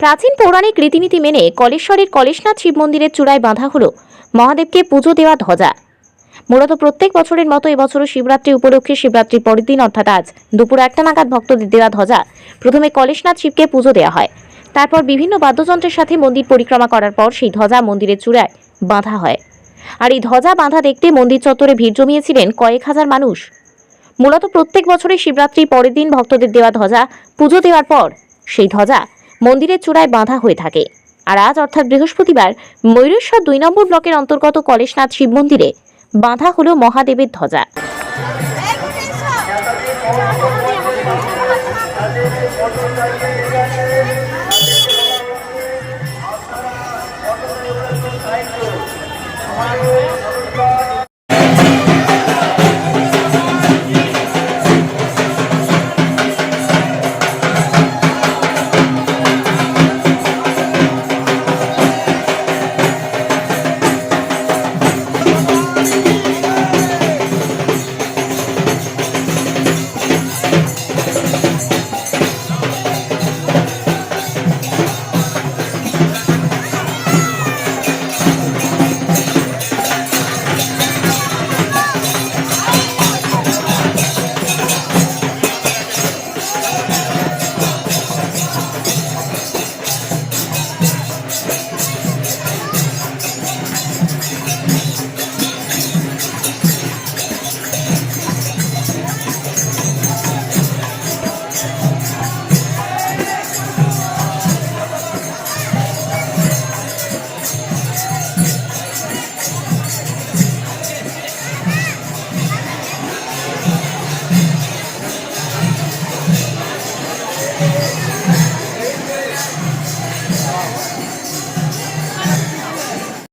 প্রাচীন পৌরাণিক রীতিনীতি মেনে কলেশ্বরের কলেশনাথ শিব মন্দিরের চূড়ায় বাঁধা হলো মহাদেবকে পুজো দেওয়া ধ্বজা। মূলত প্রত্যেক বছরের মতো এবছরও শিবরাত্রি উপলক্ষে শিবরাত্রির পরের দিন, অর্থাৎ আজ, দুপুর একটা নাগাদ ভক্তদের দেওয়া ধ্বজা। প্রথমে কলেশনাথ শিবকে পুজো দেওয়া হয়। তারপর বিভিন্ন বাদ্যযন্ত্রের সাথে মন্দির পরিক্রমা করার পর সেই ধ্বজা মন্দিরের চূড়ায় বাঁধা হয়। আর এই ধ্বজা বাঁধা দেখতে মন্দির চত্বরে ভিড় জমিয়েছিলেন কয়েক হাজার মানুষ। মূলত প্রত্যেক বছরে শিবরাত্রি পরের দিন ভক্তদের দেওয়া ধ্বজা, পুজো দেওয়ার পর সেই ধ্বজা মন্দিরের চূড়ায় বাঁধা হয়ে থাকে আর আজ অর্থাৎ বৃহস্পতিবার ময়ূরেশ্বর দুই নম্বর ব্লকের অন্তর্গত কলেশনাথ শিব মন্দিরে বাঁধা হলো মহাদেবের ধ্বজা